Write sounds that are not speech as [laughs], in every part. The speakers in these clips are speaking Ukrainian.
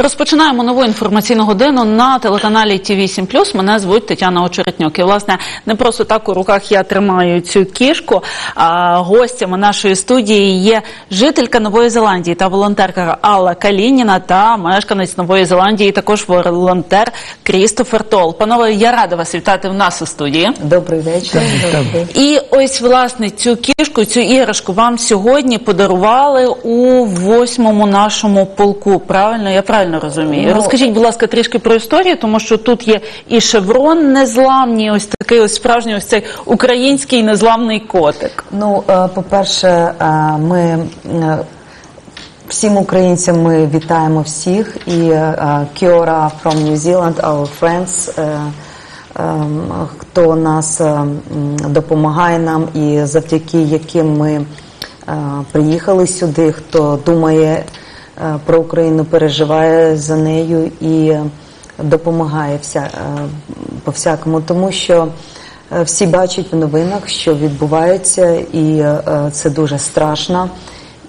Розпочинаємо нову інформаційну годину на телеканалі ТІВІ 7 Мене звуть Тетяна Очеретньок. І власне не просто так у руках я тримаю цю кішку. А гостями нашої студії є жителька Нової Зеландії та волонтерка Алла Калініна та мешканець Нової Зеландії, також волонтер Крістофер Тол. Панове, я рада вас вітати в нас у студії. Добрий вечір. Добрий. І ось власне цю кішку, цю іграшку вам сьогодні подарували у восьмому нашому полку. Правильно, я правильно розумію. Ну, Розкажіть, будь ласка, трішки про історію, тому що тут є і шеврон незламний, ось такий ось справжній ось цей український незламний котик. Ну, е, по-перше, е, ми е, всім українцям ми вітаємо всіх і Kiora from New Zealand, our friends, хто нас допомагає нам і завдяки яким ми приїхали сюди, хто думає про Україну, переживає за нею і допомагає вся, е, по всякому, тому що е, всі бачать в новинах, що відбувається, і е, це дуже страшно.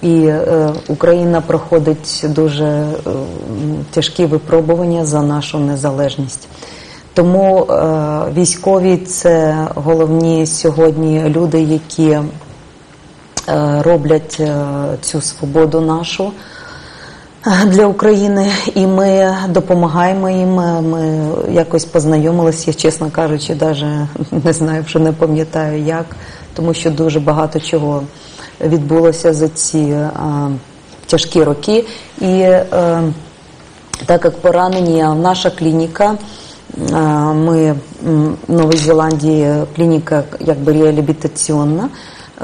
І е, Україна проходить дуже е, тяжкі випробування за нашу незалежність. Тому е, військові це головні сьогодні люди, які е, роблять е, цю свободу нашу е, для України, і ми допомагаємо їм. Е, Ми якось познайомилися, я, чесно кажучи, навіть не знаю, вже не пам'ятаю як, тому що дуже багато чого відбулося за ці е, тяжкі роки. І е, так як поранені, а наша клініка. Ми в Новій Зеландії клініка якби реабілітаційна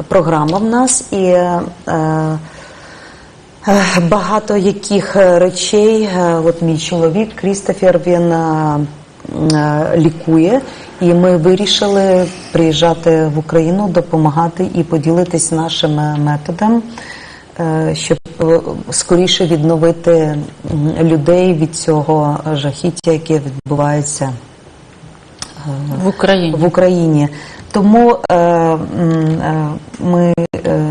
програма в нас і е, багато яких е, речей. е, От мій чоловік Крістофер він е, лікує, і ми вирішили приїжджати в Україну, допомагати і поділитись нашим методом, щоб скоріше відновити людей від цього жахіття, яке відбувається В Україні. в Україні. Тому е, е, ми е,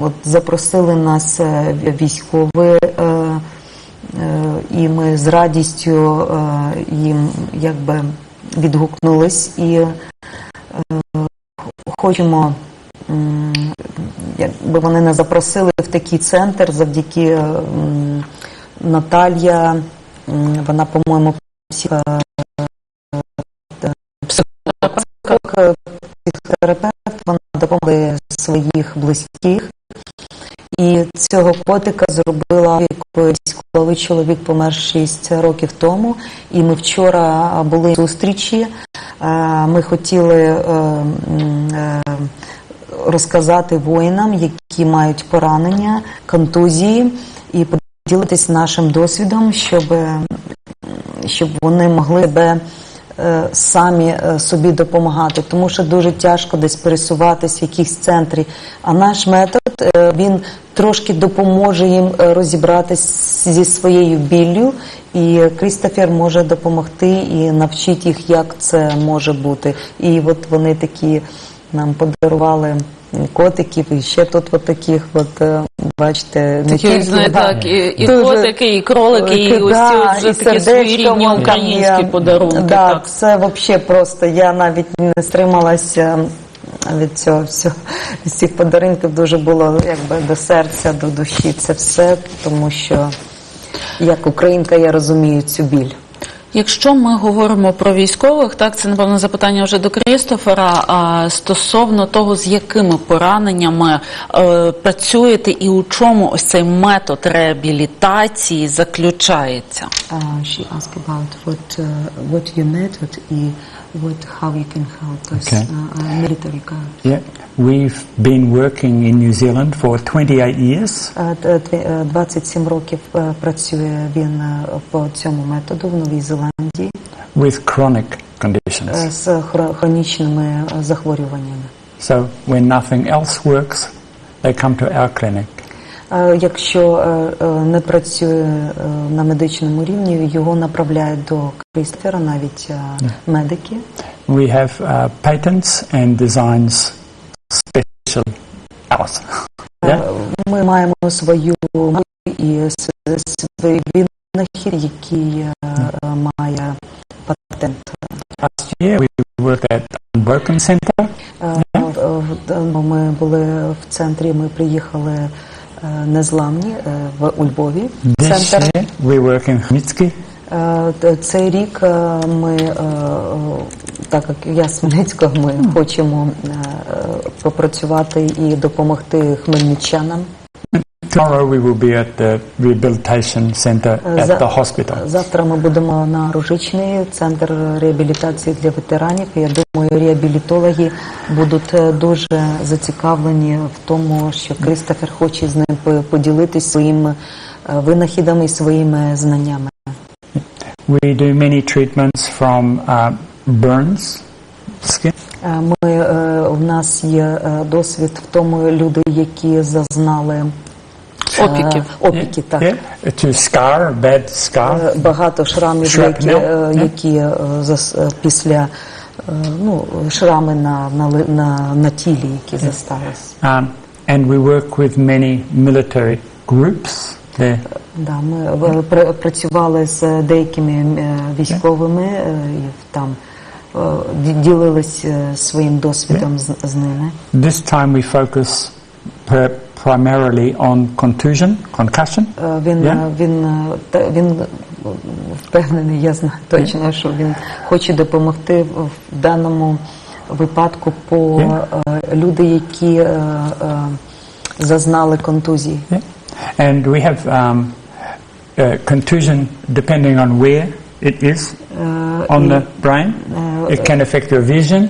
от запросили нас е, військові, е, е, і ми з радістю їм якби відгукнулись і хочемо. Якби вони нас запросили в такий центр завдяки Наталія, вона, по-моєму, психо- психотерапевт, вона допомогла своїх близьких. І цього котика зробила військовий чоловік помер 6 років тому. І ми вчора були зустрічі. Е, Ми хотіли е, е, розказати воїнам, які мають поранення, контузії, і поділитись нашим досвідом, щоб, щоб вони могли себе самі е, собі допомагати, тому що дуже тяжко десь пересуватись в якихось центрі. А наш метод е, він трошки допоможе їм е, розібратись зі своєю біллю, і Крістофер може допомогти і навчити їх, як це може бути. І от вони такі нам подарували. Котиків і ще тут от таких, от е, бачите, не тільки знаєте, да, так, і, і дуже- котики, і кролики, і ось Да, ось вже такі своєрідні українські подарунки. Да, так. Це взагалі просто я навіть не стрималася від цього всього. З цих подарунків дуже було якби до серця, до душі. Це все, тому що як українка я розумію цю біль. Якщо ми говоримо про військових, так це напевно запитання вже до Крістофера. А стосовно того, з якими пораненнями е, працюєте і у чому ось цей метод реабілітації заключається? Uh, she asked about what uh, what your method is, what how you can help us, Okay. uh, uh, military guard. Yeah, we've been working in New Zealand for 28 years. Е, д- дві- е, 27 років е, працює він е, по цьому методу в Новій Зеландії with chronic е, conditions. з хро- хронічними е, захворюваннями. So when nothing else works, they come to our clinic. Е, Якщо е, е, не працює е, на медичному рівні, його направляють до Крістофера, навіть е, медики. We have uh, patents and designs Е, Ми маємо свою і с- свій він винахід, який е, має патент. Last year we worked at Unbroken Center. Е, е, Ми були в центрі, ми приїхали е, незламні в у Львові. This Центр. year we work in Khmelnytsky. Е, Цей рік е, ми, е, так як я з Хмельницького, ми хочемо попрацювати і допомогти хмельничанам. Tomorrow we will be at the rehabilitation center at the hospital. Завтра ми будемо на Ружичний центр реабілітації для ветеранів. Я думаю, реабілітологи будуть дуже зацікавлені в тому, що Кристофер хоче з ним по- поділитись своїми винахідами і своїми знаннями. We do many treatments from uh, burns, skin, Е, Ми е, у нас є е, досвід в тому, люди, які зазнали е, Опіків. опіки, так. yeah, to scar, bad scar. Е, Багато шрамів, які, Shrapnel, е, yeah. які е, зас- е, після е, ну, шрами на, на, ли- на, на тілі, які застались. Um, and we work with many military groups there. Да, ми е, працювали з деякими е, військовими е, і там е, ді- ділились е, своїм досвідом з, з ними. This time we focus primarily on contusion, concussion. Е, Він, Yeah. е, він, е, він е, впевнений, я знаю точно, що він хоче допомогти в даному випадку по Yeah. е, люди, які е, е, зазнали контузії. Yeah. And we have um, uh, contusion depending on where it is Е, on the brain. It can affect your vision,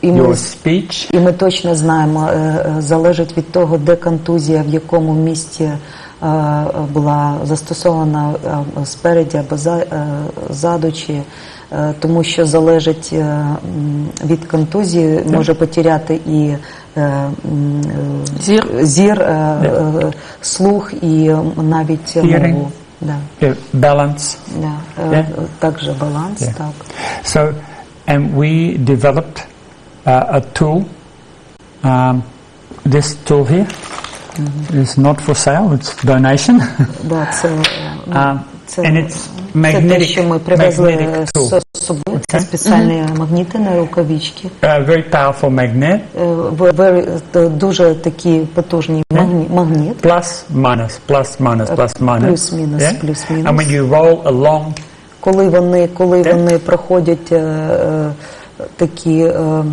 і, ми, your speech, і ми точно знаємо, е, е, залежить від того, де контузія, в якому місці е, була застосована спереді або за- ззаду, чи тому що залежить від контузії, може потеряти і Зір. зір е, е, слух і м, навіть Hearing. мову. Да, yeah, balance. да. Е, Yeah. Також баланс, Yeah. так. So, and we developed uh, a tool. Um, this tool here is not for sale; it's donation. Да, це, [laughs] е, ну, um, це, and it's це те, що ми привезли magnetic з собою. Це спеціальні магніти на рукавички. Uh, very powerful magnet. Uh, very- е, дуже такі потужні магні- магніт. Plus, minus, plus, minus, plus, minus. плюс-мінус, плюс-мінус. And when you roll along, Коли вони, коли yeah. вони проходять е, е, такі, е,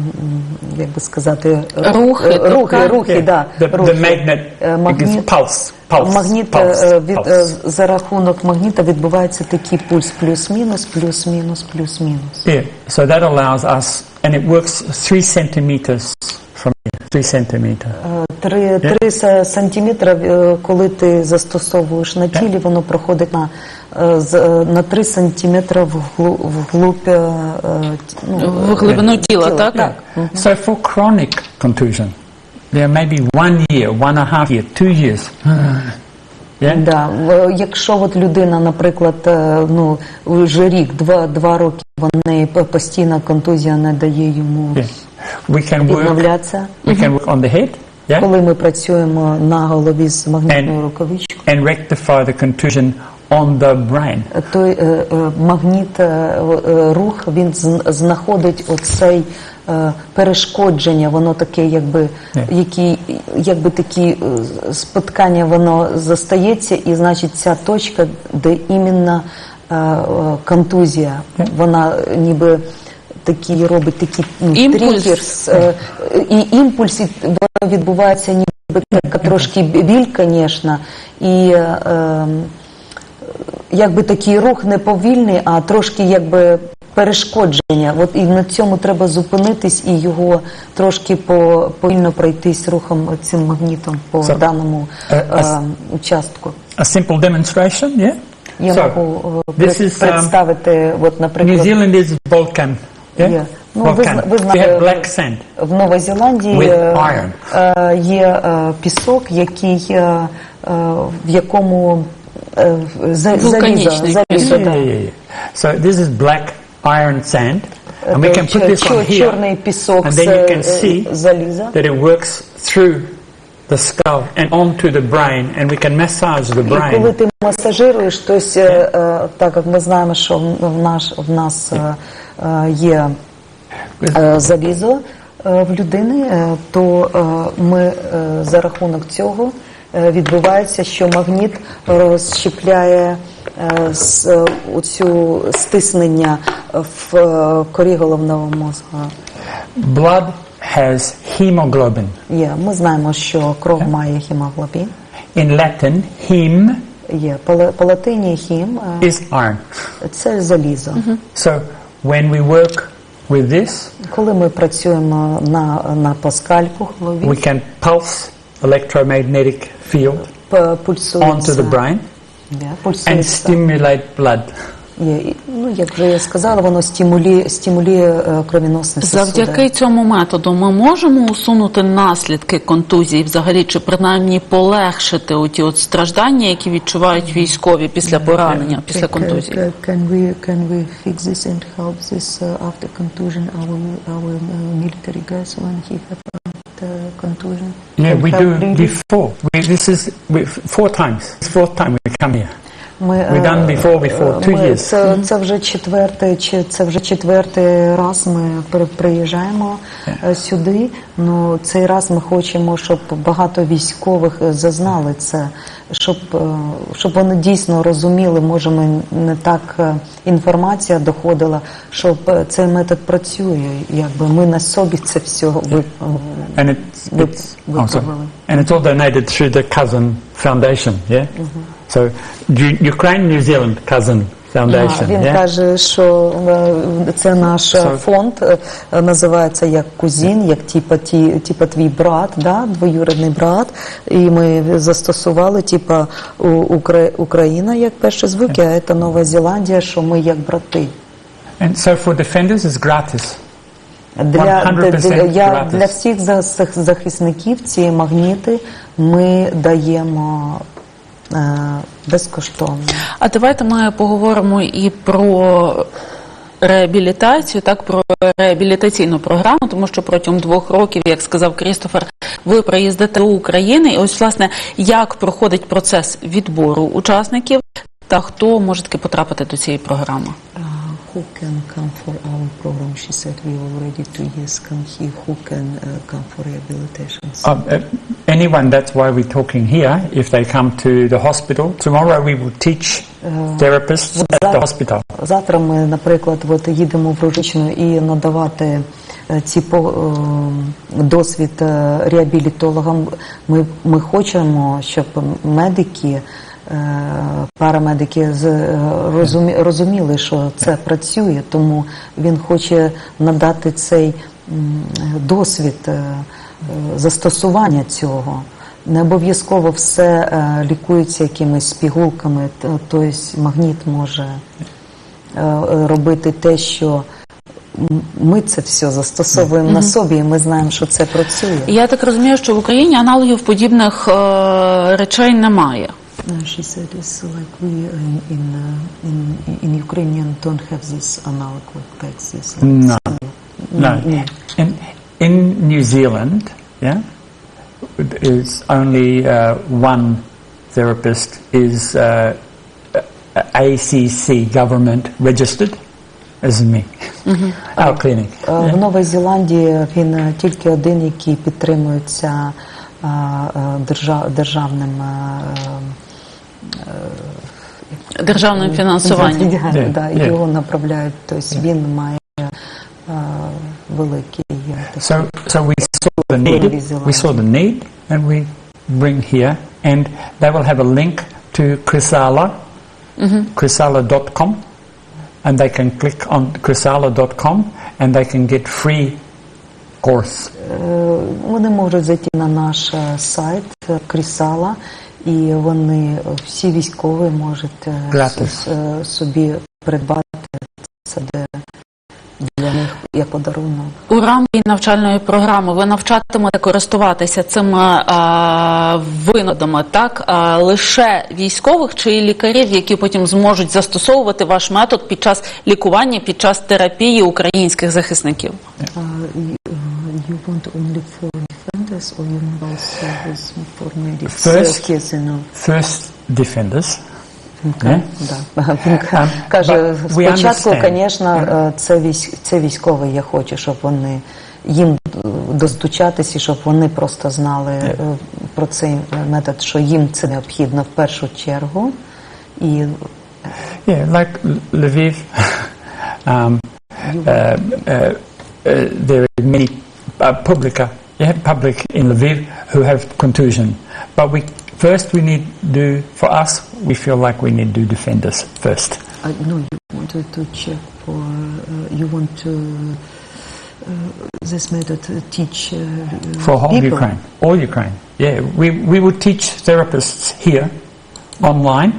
як би сказати, Рухи, е, рухи, рухи, да, рухи. the magnet Е, магніт, pulse, pulse, магніт pulse, від, pulse. за рахунок магніта відбувається такий пульс плюс-мінус, плюс-мінус, плюс-мінус. Yeah, so that allows us, and it works three centimeters from here, three centimeter. Три, три се- сантиметри, коли ти застосовуєш на тілі, воно проходить на, на 3 сантиметри вглу- вглубь е, е, ті- ну, В глибину тіла, тіла, так? так. So for chronic contusion, there may be one year, one and a half year, two years. [gasps] yeah? Да. Якщо от людина, наприклад, е, ну, вже рік, два, два роки, вони постійна контузія не дає йому Yeah. We can work. We can work on the head. Yeah. Коли ми працюємо на голові з магнітною And- рукавичкою, And rectify the contusion on the brain. той е, е, магніт е, рух він знаходить оцей перешкодження, воно таке, якби Yeah. які, якби такі споткання, воно застається, і значить ця точка, де іменно контузія, Yeah. вона ніби такі робить такі ну, Імпульс. тригерс, і імпульс, і воно відбувається ніби така трошки біль, звісно, і е, ем, якби такий рух не повільний, а трошки якби перешкодження. От і на цьому треба зупинитись і його трошки по, повільно пройтись рухом цим магнітом по So, даному а с- участку. A simple demonstration, yeah? Я So, можу е, this пред- is, um, представити, от, New наприклад, Zealand is volcan. Yeah? Є. Ну, ви ви знаєте, black sand. в Новій Зеландії е, є пісок, який в якому Вулканічний залізо. So this is black iron sand, and we can put this on here, and then you can е, see заліза. that it works through the skull and onto the brain, and we can massage the І коли brain. ти масажируєш, то есть, е, е, так як ми знаємо, що в наш в нас е, е, є е, залізо е, в людини, е, то е, ми е, за рахунок цього е, відбувається, що магніт розщепляє е, е, оцю стиснення в е, корі головного мозку. Blood has hemoglobin. Є. Ми знаємо, що кров має гемоглобін. In Latin, heme Є по, латині хім е, is iron. це залізо. So when we work with this, Коли ми працюємо на, на паскальку голові, we can pulse electromagnetic field пульсується, onto the brain Є, and stimulate blood. Є, ну, як вже я сказала, воно стимулює, стимулює е, кровіносні сосуди. Завдяки цьому методу ми можемо усунути наслідки контузії, взагалі, чи принаймні полегшити оті от страждання, які відчувають військові після поранення, після контузії. Can, we can we fix this and help this uh, after contusion our our uh, military guys when he have uh, contusion? Yeah, we do before. We, this is we, four times. It's fourth time we come here. Ми, We done е, before, before, two ми- years. Це, це вже четвертий, чи це вже четвертий раз ми при- приїжджаємо е, сюди. Ну цей раз ми хочемо, щоб багато військових е, зазнали це, щоб, щоб вони дійсно розуміли, може, ми не так інформація доходила, щоб цей метод працює. Якби ми на собі це все ви, And it's, it's oh, and it's all donated through the Cousin Foundation. Yeah. So Ukraine New Zealand Cousin Foundation. Він yeah. каже, що е, це наш е, So- фонд, е, називається як кузін, як типа ті, типа твій брат, да, двоюрідний брат. І ми застосували, типа Укра- Україна як перші звуки, а це Нова Зеландія, що ми як брати. And so for defenders, it's gratis. Для, для, я, для всіх захисників ці магніти ми даємо безкоштовно. А давайте ми поговоримо і про реабілітацію, так про реабілітаційну програму, тому що протягом двох років, як сказав Крістофер, ви приїздите до України, і ось власне як проходить процес відбору учасників та хто може таки потрапити до цієї програми. Uh, who can come for our program? She said we already two years come here. Who can uh, come for rehabilitation? Uh, uh, anyone, that's why we're talking here, if they come to the hospital. Tomorrow we will teach therapists at the hospital. Завтра ми, наприклад, от їдемо в Ружичну і надавати е, ці по- е, досвід е, реабілітологам. Ми, ми хочемо, щоб медики, е, парамедики з- е, розуміли, що це працює, тому він хоче надати цей досвід е, е, застосування цього. Не обов'язково все е, лікується якимись пігулками, тобто магніт може е, е, робити те, що ми це все застосовуємо на собі, і ми знаємо, що це працює. Я так розумію, що в Україні аналогів подібних е, речей немає. She said it's like we in in, uh, in in Ukrainian don't have this analog like PECs. This No. No. In, in New Zealand, yeah, is only uh, one therapist is uh, ACC government registered, as me, our clinic. Е, В Новій Зеландії він е, тільки один, який підтримується е, е, державним е, Державним е, фінансуванням. Yeah, да, yeah. Його направляють, тобто він має е, великий е, такий So, so we saw the need. We saw the need, and we bring here, and they will have a link to Chrysala, mm -hmm. chrysala.com, and they can click on chrysala.com, and they can get free course. Е, Вони можуть зайти на наш е, сайт е, Крісала, і вони е, всі військові можуть е, е, собі придбати це де для них як подарунок. У рамках навчальної програми ви навчатимете користуватися цими а, винадами, так а, лише військових чи лікарів, які потім зможуть застосовувати ваш метод під час лікування, під час терапії українських захисників. Uh, uh, you want only for defenders or you need also this for medics? First- Uh. First, defenders. Um, каже, спочатку, звісно, це, військ, це військовий, я хочу, щоб вони їм е, достучатись і щоб вони просто знали е, про цей е, метод, що їм це необхідно в першу чергу. І Yeah, like Lviv. um, uh, uh, uh, there are many uh, public, uh, you have public in Lviv who have contusion. But we first we need do for us. We feel like we need to defend us first. I know you wanted to check for, uh, you want to, uh, this method to teach uh, for whole people. Ukraine, all Ukraine. Yeah, we, we would teach therapists here online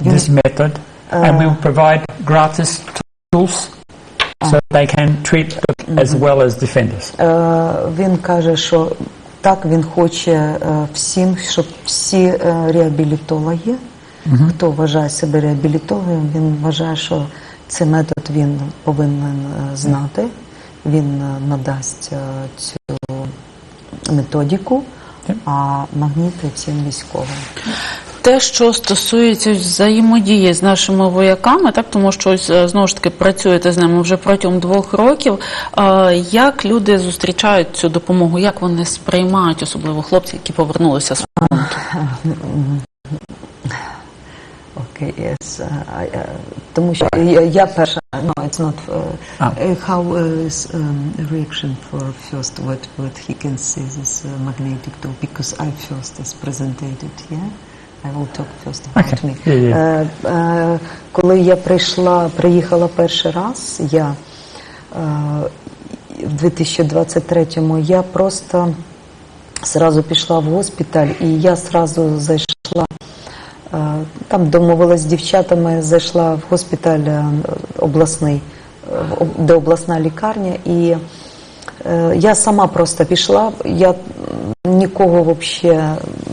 this method, and we will provide gratis tools so they can treat as well as defenders. Е, Він каже, що так він хоче е, всім, щоб всі е, реабілітологи, хто вважає себе реабілітологом, він вважає, що цей метод він повинен знати. Він надасть цю методику, а магніти всім військовим. Те, що стосується взаємодії з нашими вояками, так тому що ось е, знову ж таки працюєте з ними вже протягом двох років. е, Як люди зустрічають цю допомогу? Як вони сприймають, особливо хлопці, які повернулися з фронту? Окей, yes. uh, I, uh, тому що я, я перша, no, it's not, uh, А. uh, how uh, is um, reaction for first what, what he can see this uh, magnetic tool, because I first is presented, yeah? I will talk first about Okay. me. Yeah, yeah. Е, е, коли я прийшла, приїхала перший раз, я е, в 2023-му, я просто зразу пішла в госпіталь, і я зразу зайшла Е, Там домовилась з дівчатами, зайшла в госпіталь е, обласний, де обласна лікарня, і я сама просто пішла. Я нікого взагалі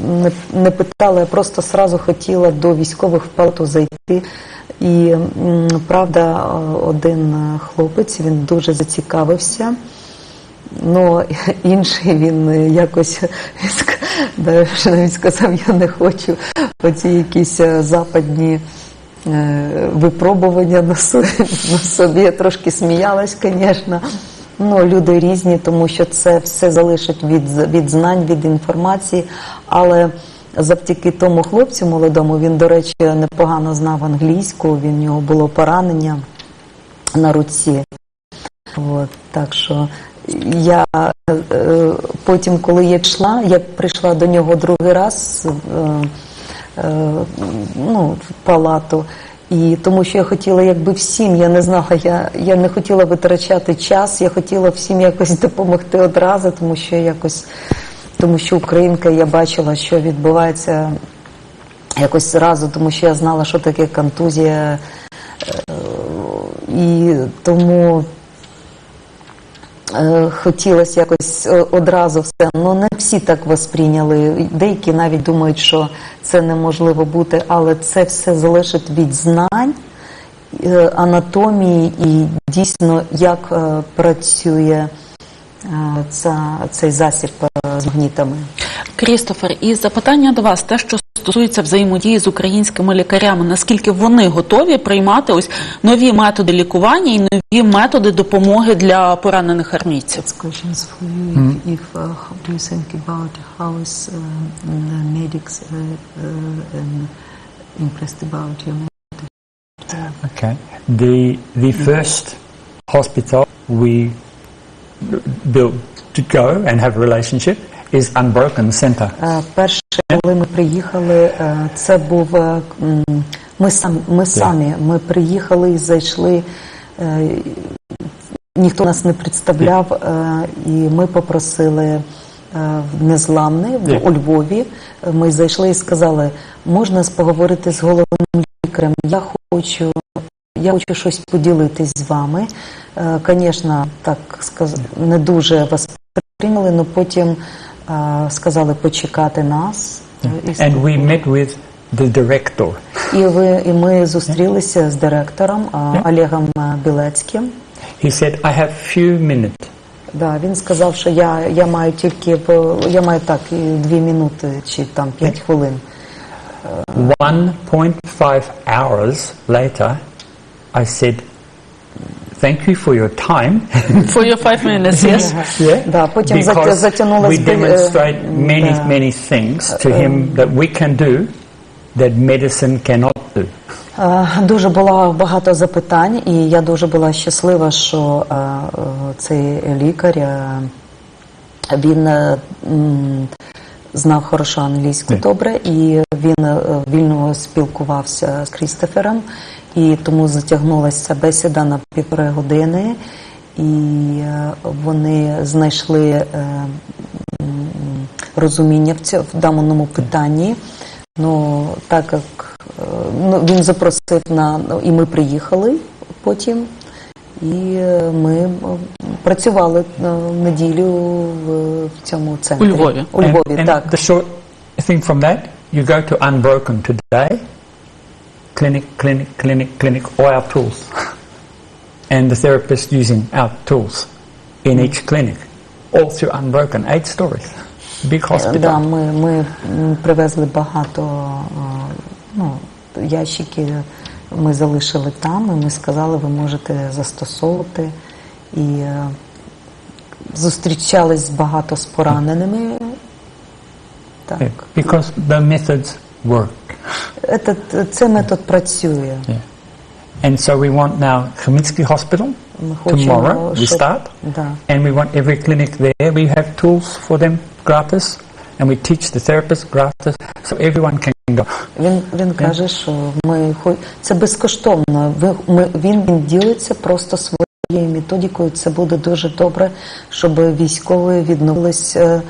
не, не питала, я просто сразу хотіла до військових в палату зайти. І правда, е, один е, хлопець він дуже зацікавився. Ну, [laughs] інший він е, якось навіть сказав, я не хочу оці якісь е, западні е, випробування на собі, [laughs] на собі. Я трошки сміялась, звісно. Ну, люди різні, тому що це все залежить від, від знань, від інформації. Але завдяки тому хлопцю молодому, він, до речі, непогано знав англійську, у нього було поранення на руці. От, так що я е, потім, коли я пішла, я прийшла до нього другий раз е, е, ну, в палату. І тому що я хотіла, якби всім, я не знала, я, я не хотіла витрачати час, я хотіла всім якось [laughs] допомогти одразу, тому що якось, тому що українка, я бачила, що відбувається якось зразу, тому що я знала, що таке контузія. Е, І тому хотілося якось е, одразу все. Ну не всі так восприйняли. Деякі навіть думають, що це неможливо бути, але це все залежить від знань, е, анатомії і дійсно як е, працює е, ця, цей засіб е, з магнітами. Крістофер, і запитання до вас, те, що стосується взаємодії з українськими лікарями, наскільки вони готові приймати ось нові методи лікування і нові методи допомоги для поранених армійців? Uh, uh, uh, uh, Okay. The the first hospital we built to go and have a relationship is Unbroken Center. Коли ми приїхали, е, це був е, ми самі. Ми самі. Ми приїхали і зайшли. е, Ніхто нас не представляв, і ми попросили в Незламний в- у Львові. Ми зайшли і сказали, можна поговорити з головним лікарем. Я хочу, я хочу щось поділитись з вами. Звісно, так сказ... не дуже вас прийняли, але потім сказали почекати нас. Е, And we met with the director. і ви і ми зустрілися з директором Олегом е, Білецьким. He said, I have few minutes. Да, він сказав, що я, я маю тільки я маю так дві минути чи там п'ять хвилин. 1.5 hours later, I said, Thank you for your time. [laughs] For your five minutes, [laughs] yes? Yeah. Да, потім Because затягнулась we би- е, demonstrate many, да. many things to him that we can do that medicine cannot do. Е, Дуже було багато запитань, і я дуже була щаслива, що е, цей лікар він знав хорошо англійську добре, і він вільно спілкувався з Крістофером, і тому затягнулася бесіда на півтори години, і е, вони знайшли е, розуміння в цьому в даному питанні. Ну так як е, ну, він запросив на ну, і ми приїхали потім, і ми працювали в неділю в, в цьому центрі. У Львові. У Львові, and, and так. the short thing from that, you go to Unbroken today, clinic, clinic, clinic, clinic, all our tools. and the therapist using our tools in each clinic, all through Unbroken. Eight stories. Big hospital. Да, ми, ми м, привезли багато е, ну, ящики, ми залишили там, і ми сказали, ви можете застосовувати. І е, зустрічались багато з пораненими. Так. Yeah, because the methods work. Этот, цей метод працює. Yeah. And so we want now Khmelnytsky Hospital Ми хочемо, tomorrow. We щоб- start, Да. and we want every clinic there. We have tools for them gratis, and we teach the therapists gratis, so everyone can go. Він, він каже, що ми хо- це безкоштовно. Ви- Ми, він, він ділиться просто своєю методикою. Це буде дуже добре, щоб військові відновились, е,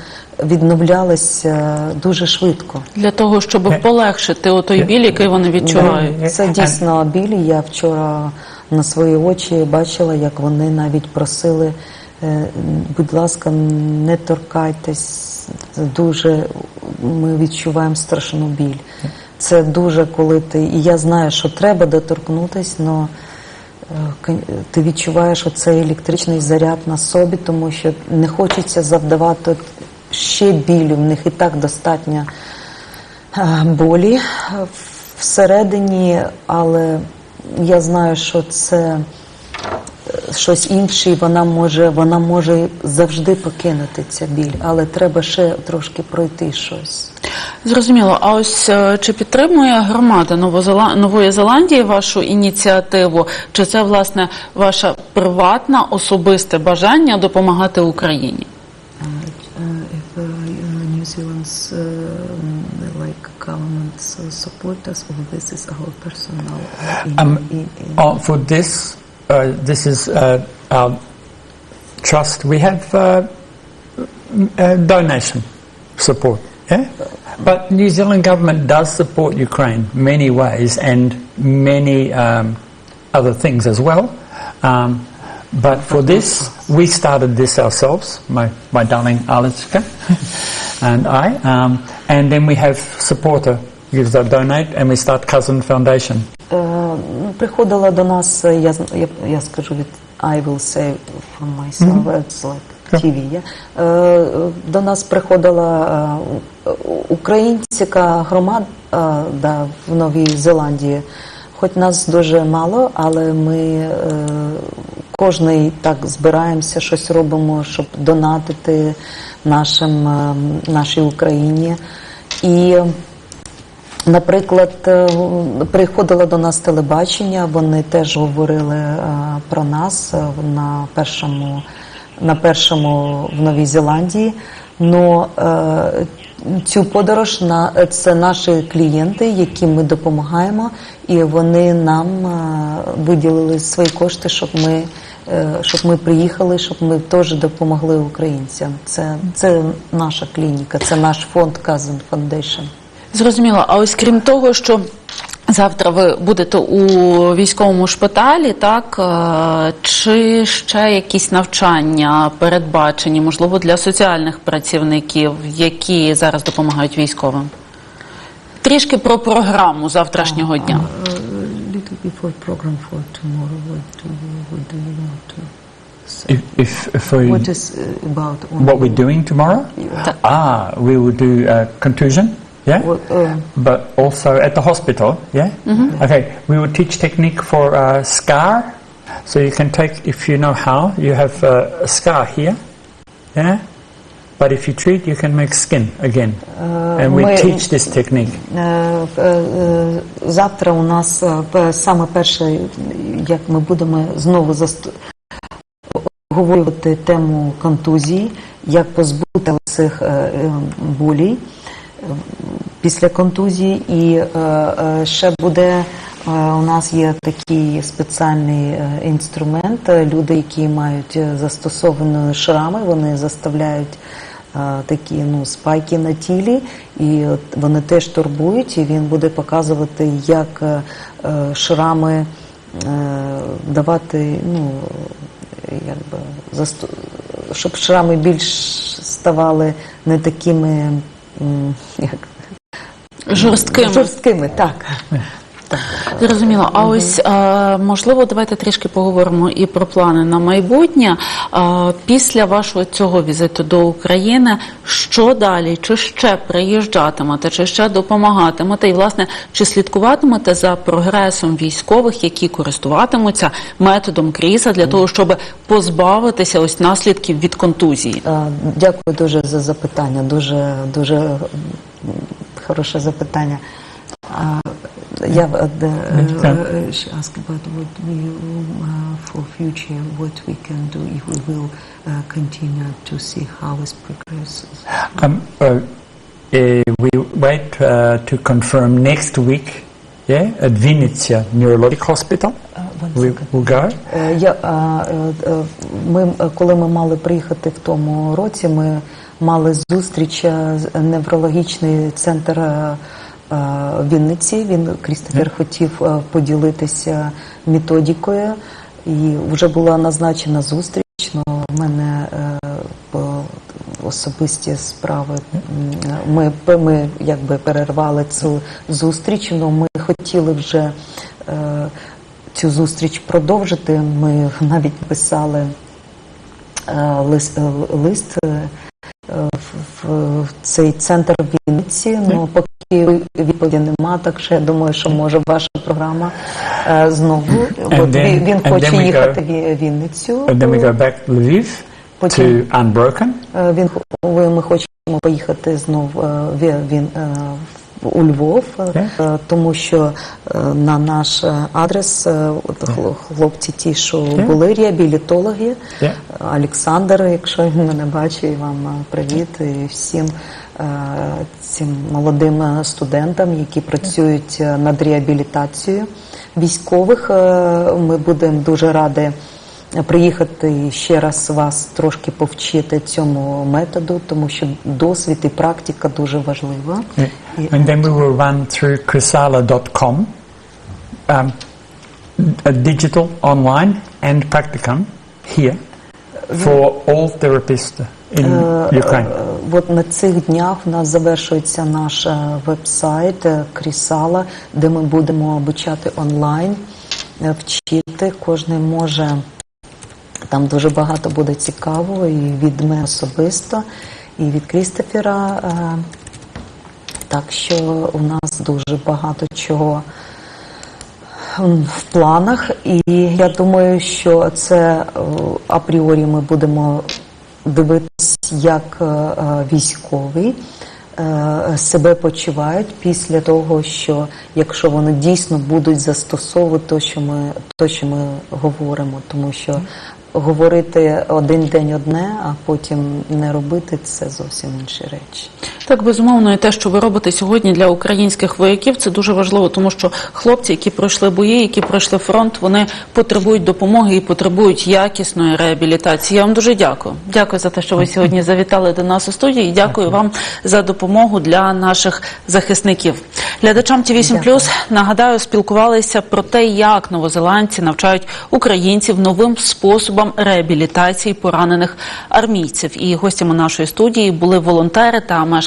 відновлялись е, дуже швидко. Для того, щоб полегшити отой біль, який вони відчувають. Це дійсно білі. Я вчора на свої очі бачила, як вони навіть просили, е, будь ласка, не торкайтесь. Дуже ми відчуваємо страшну біль. Це дуже коли ти. І я знаю, що треба доторкнутись, але ти відчуваєш оцей електричний заряд на собі, тому що не хочеться завдавати ще білю. В них і так достатньо е, болі е, всередині, але я знаю, що це е, щось інше, і вона може, вона може завжди покинути ця біль, але треба ще трошки пройти щось. Зрозуміло. А ось е, чи підтримує громада Новозела... Нової Зеландії вашу ініціативу? Чи це власне ваше приватне особисте бажання допомагати Україні? Zealand's like government support us, or this is our personal Um, for this, uh, this is uh, our trust. We have uh, uh, donation support, yeah. But New Zealand government does support Ukraine many ways and many um, other things as well. Um, but for this, we started this ourselves, my, my darling Aliska and [laughs] I. Um, and then we have supporter gives a donate and we start Cousin Foundation. Е, Приходила до нас, е, я, зн- я, я скажу від I will say from myself, it's like TV, yeah. Е, до нас приходила е, українська громада е, в Новій Зеландії. Хоч нас дуже мало, але ми кожний так збираємося, щось робимо, щоб донатити нашим, нашій Україні. І Наприклад, приходило до нас телебачення, вони теж говорили про нас на першому, на першому в Новій Зеландії. Но е, цю подорож на це наші клієнти, яким ми допомагаємо, і вони нам е, виділили свої кошти, щоб ми, е, щоб ми приїхали, щоб ми теж допомогли українцям. Це, це наша клініка, це наш фонд Cousin Foundation. Зрозуміло. А ось крім того, що завтра ви будете у військовому шпиталі, так е, чи ще якісь навчання передбачені, можливо, для соціальних працівників, які зараз допомагають військовим? Трішки про програму завтрашнього дня. If, if, if we, What is uh, about what we're doing tomorrow? Yeah. Ah, we will do uh, contusion, yeah? What, uh, but also at the hospital, yeah? Okay, we will teach technique for uh, scar. So you can take, if you know how, you have uh, a scar here, yeah? But if you treat, you can make skin again. and we teach this technique. Е, е, е, Завтра у нас е, саме перше, як ми будемо знову обговорювати тему контузії, як позбути цих е, е, болей е, після контузії. І е, е, ще буде е, у нас є такий спеціальний інструмент. Люди, які мають застосовані шрами, вони заставляють такі ну, спайки на тілі, і от вони теж турбують, і він буде показувати, як шрами давати, ну, якби, щоб шрами більш ставали не такими як, Жорсткими. жорсткими. Так. Зрозуміло. А ось е, можливо, давайте трішки поговоримо і про плани на майбутнє. Е, Після вашого цього візиту до України, що далі? Чи ще приїжджатимете, чи ще допомагатимете? І власне, чи слідкуватимете за прогресом військових, які користуватимуться методом кріса для того, щоб позбавитися ось наслідків від контузії? Е, Дякую дуже за запитання. Дуже дуже хороше запитання. Е, де, е, Так. е, she asked about what we uh, for future what we can do if we will uh, continue to see how it progresses. Um, uh, uh, we wait uh, to confirm next week, yeah, at Vinnytsia Neurologic Hospital. We second. go. Е, Я, е, е, ми, е, коли ми мали приїхати в тому році, ми мали зустріч е, з неврологічний центр е, е, в Вінниці. Він Крістофер хотів е, поділитися методикою, і вже була назначена зустріч. але в мене е, особисті справи. Ми, ми якби перервали цю зустріч, але ми хотіли вже. е, цю зустріч продовжити. Ми навіть писали е, лист, е, лист е, в, в цей центр в Вінниці. Ну поки відповіді нема, так що я думаю, що може ваша програма е, знову. От then- він, хоче їхати в Вінницю. And then we go back to Lviv to Unbroken. Е, Він ми хочемо поїхати знов е, в- він е, у Львов, е, е, тому що е, на наш е, адрес е, хлопці, ті, що були реабілітологи, Yeah. Олександр, якщо він мене бачить, вам е, привіт і всім е, цим молодим е, студентам, які працюють над реабілітацією військових. Ми будемо дуже раді приїхати ще раз вас трошки повчити цьому методу, тому що досвід і практика дуже важлива. And then we will run through chrysala.com, um, a digital, online, and practicum here for all therapists in Ukraine. Е, От на цих днях у нас завершується наш е, веб-сайт е, Крісала, де ми будемо обучати онлайн, е, вчити. Кожен може там дуже багато буде цікавого і від мене особисто, і від Крістофера. е, Так що у нас дуже багато чого в планах, і я думаю, що це е, апріорі ми будемо дивитися, як е, е, військові себе почувають після того, що якщо вони дійсно будуть застосовувати те, що ми, то, що ми говоримо, тому що говорити один день одне, а потім не робити це зовсім інші речі. Так, безумовно, і те, що ви робите сьогодні для українських вояків, це дуже важливо, тому що хлопці, які пройшли бої, які пройшли фронт, вони потребують допомоги і потребують якісної реабілітації. Я вам дуже дякую. Дякую за те, що ви сьогодні завітали до нас у студії. І дякую вам за допомогу для наших захисників. Глядачам ті 8 Дякую. нагадаю, спілкувалися про те, як новозеландці навчають українців новим способам реабілітації поранених армійців. І гостями нашої студії були волонтери та мешканці